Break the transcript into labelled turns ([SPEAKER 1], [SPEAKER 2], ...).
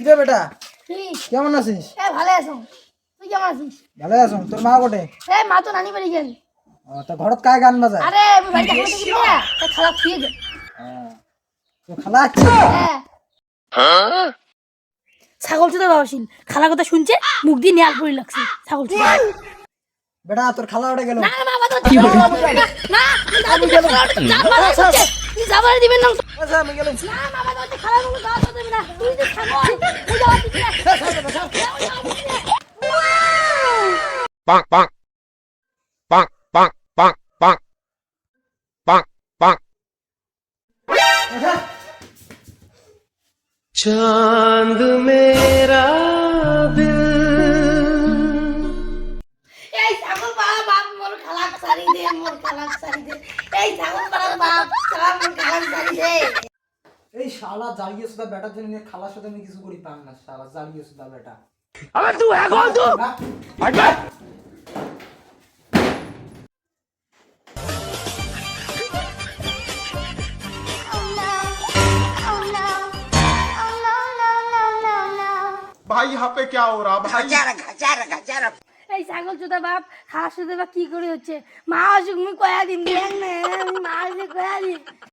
[SPEAKER 1] কিরে বেটা কেমন আছিস
[SPEAKER 2] এ ভালো আছো তুই কেমন আছিস
[SPEAKER 1] ভালো আছো তোর মা কোটে
[SPEAKER 2] এ মা তো নানি বাড়ি গেল
[SPEAKER 1] ও, তা ঘরত কায় গান বাজায়
[SPEAKER 2] আরে আমি না তা খারাপ খেয়ে গেল
[SPEAKER 1] হ্যাঁ। তো খালা
[SPEAKER 2] হ্যাঁ ছাগল চোদা বাবাসিন খালা কথা শুনছে মুখ দিয়ে নেয়াল পড়ে লাগছে ছাগল চোদা
[SPEAKER 1] বেটা তোর খালা ওটা গেল
[SPEAKER 2] না না বাবা তো না না আমি তুই যাবার দিবেন না?
[SPEAKER 1] আচ্ছা আমি গেলাম।
[SPEAKER 2] না বাবা তো খালা মুখ যাওয়া তো দিবি না। তুই যে ছাগল তুই যাওয়া দিবি না।
[SPEAKER 3] bonk bonk bonk bonk bonk bonk bonk bonk
[SPEAKER 1] আচ্ছা।
[SPEAKER 2] এই
[SPEAKER 1] শালা সুদা বেটার জন্য খালার সাথে আমি কিছু করি পাম না শালা সুদা বেটা
[SPEAKER 4] তুই এখন क्या हो रहा
[SPEAKER 2] এই ছাগল চোদা বাপ হাঁস চোদা বাপ কি করে হচ্ছে? মা আসুক, মুই কয়া দিন দেখ না, মা অসুখ কয়া দিন